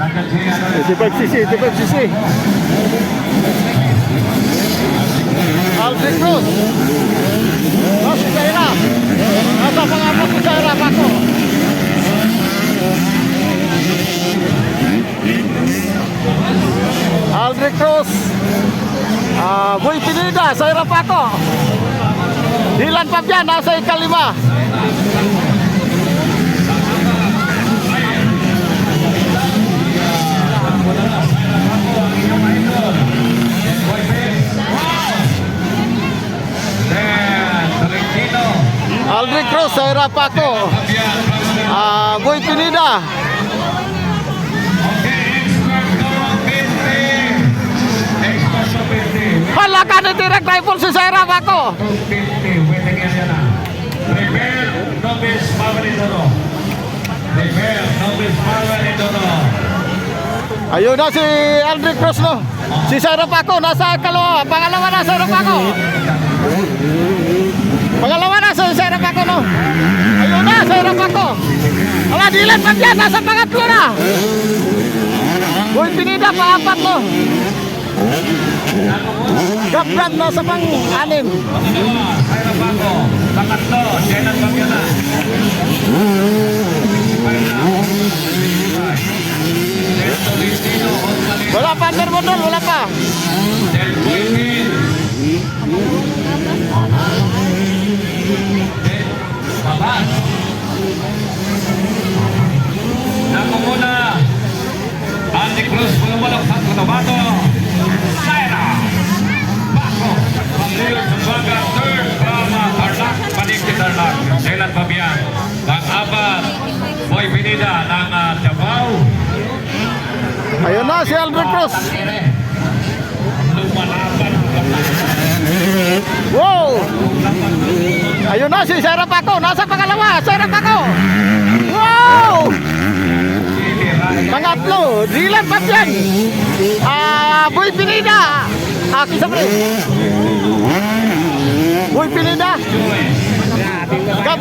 7.5cc, 7.5cc. Alvin Cruz. Masuk daerah. Pengamat ke daerah Paku. Aldrich Cruz ah, uh, Boy Pineda, saya Rapato Dilan Papiana, saya Kalima. Zaira Paco. Ah, Boy Pinida. Hala ka ni direct rifle si Zaira Paco. Ayun na si Aldrich Cruz no. Si Zaira Paco nasa kalawa, pangalawa na Zaira Paco. Pangalawa na serap ako, no? Ayun na, serap ako. Ala, dilit man yan. semangat pangatlo na. Boy Pinida, paapat, no? Gabran na sa pang anim. Pangatlo, semangat Bagyana. Wala pa, Sir Bondol, wala pa. Del Ayun na si Aldrich Cruz. Wow! Ayun na si Sarah Paco, nasa pangalawa, Sarah Paco. Wow! Pangatlo, Dylan Patyan. Ah, Boy Pinida. Ah, kisa pre. Boy Pinida. Gab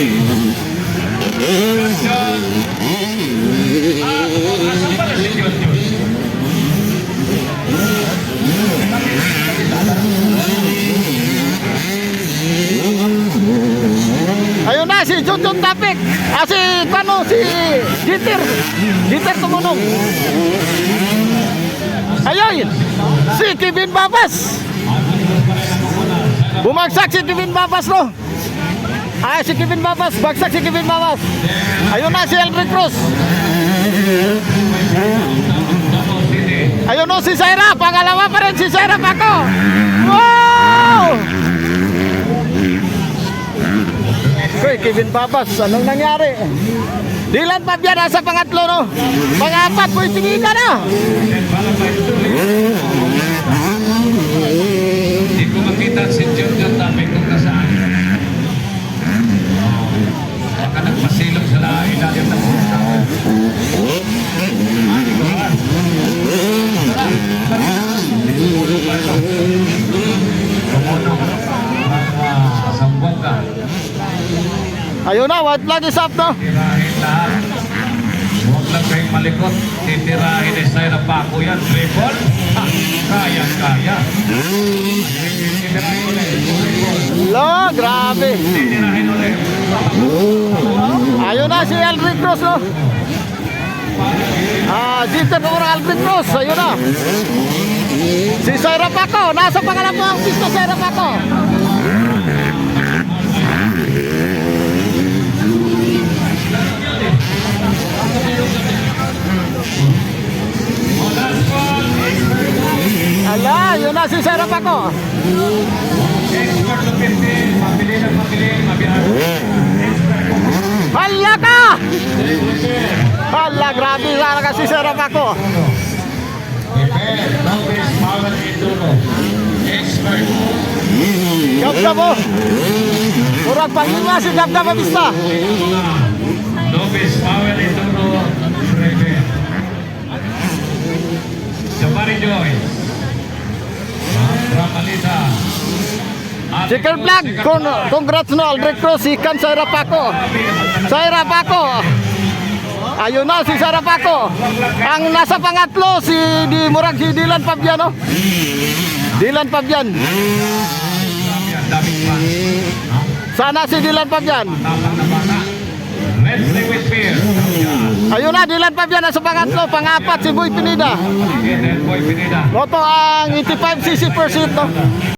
Ayo nasi cucur Cucun Tapik, ah, si si Jitir, Jitir Ayo si Kibin Bapas Bumagsak si Kibin Bapas loh. Ah, si Kevin Babas. Bagsak si Kevin Babas. Ayun na si Elric Cruz. Ayun no, si Zaira. Pangalawa pa rin si Zaira Paco. Wow! Kay Kevin Babas, anong nangyari? Dilan pa biya nasa pangatlo no. Pangapat po itinita na. Ayun na, white flag is up no. Tirahin lahat. Huwag lang kayong malikot. Titirahin ni Syra Paco yan. Triple. Ha. Titirahin ulit. Lo, grabe. Titirahin ulit. Ayun na si Elric Cruz no. Ah, dito po ang Elric Cruz. Ayun na. Si Zaira Paco, nasa pangalawang pista Zaira Paco. Ala, yun na si Zaira Paco. Expert Lupiti. Mabili na mabili. Hala ka! Hala, grabe sana kasi Enduro. Expert. Gabda mo. Murag panglima si Gabda Mabista. Novice Power Enduro. Prepare. Jabari Joyce. Chicken Vlog, con congrats no, Aldrich Cruz, ikan sa Irapaco. Sa Irapaco. Ayun na si Sarapaco. Ang nasa pangatlo si di Murag si Dylan Fabiano. Dylan Fabian. Yan, daming fans. No? Sana si fear. Yan. Ayun na Dylan Fabian nasa pangatlo, pangapat si Boy Pinida. Loto ang 85cc per seat no.